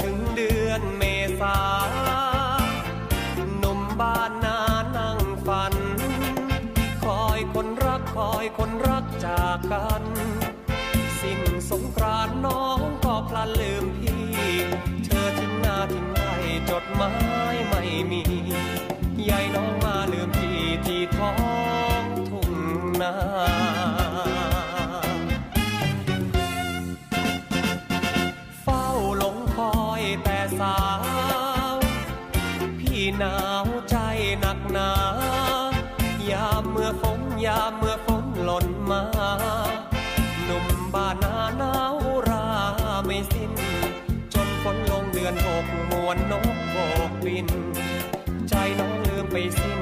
ถึงเดือนเมษาหนุ่มบ้านนานั่งฝัน คอยคนรักคอยคนรักจากกัน สิ่งสงกรานน้องก็พลันลืมพี่ เธอทิ้งหน้าทิ้งไรจดหมายไม่มียายน้องมาลืมพี่ที่ท้องทุ่งนาาว พี่หนาวใจหนักหนา ยามเมื่อฝนยามเมื่อฝนหล่นมา หนุ่มบ้านนาหนาวราไม่สิ้น จนฝนลงเดือนหกมวนนกโบกบิน ใจน้องลืมไปสิ้น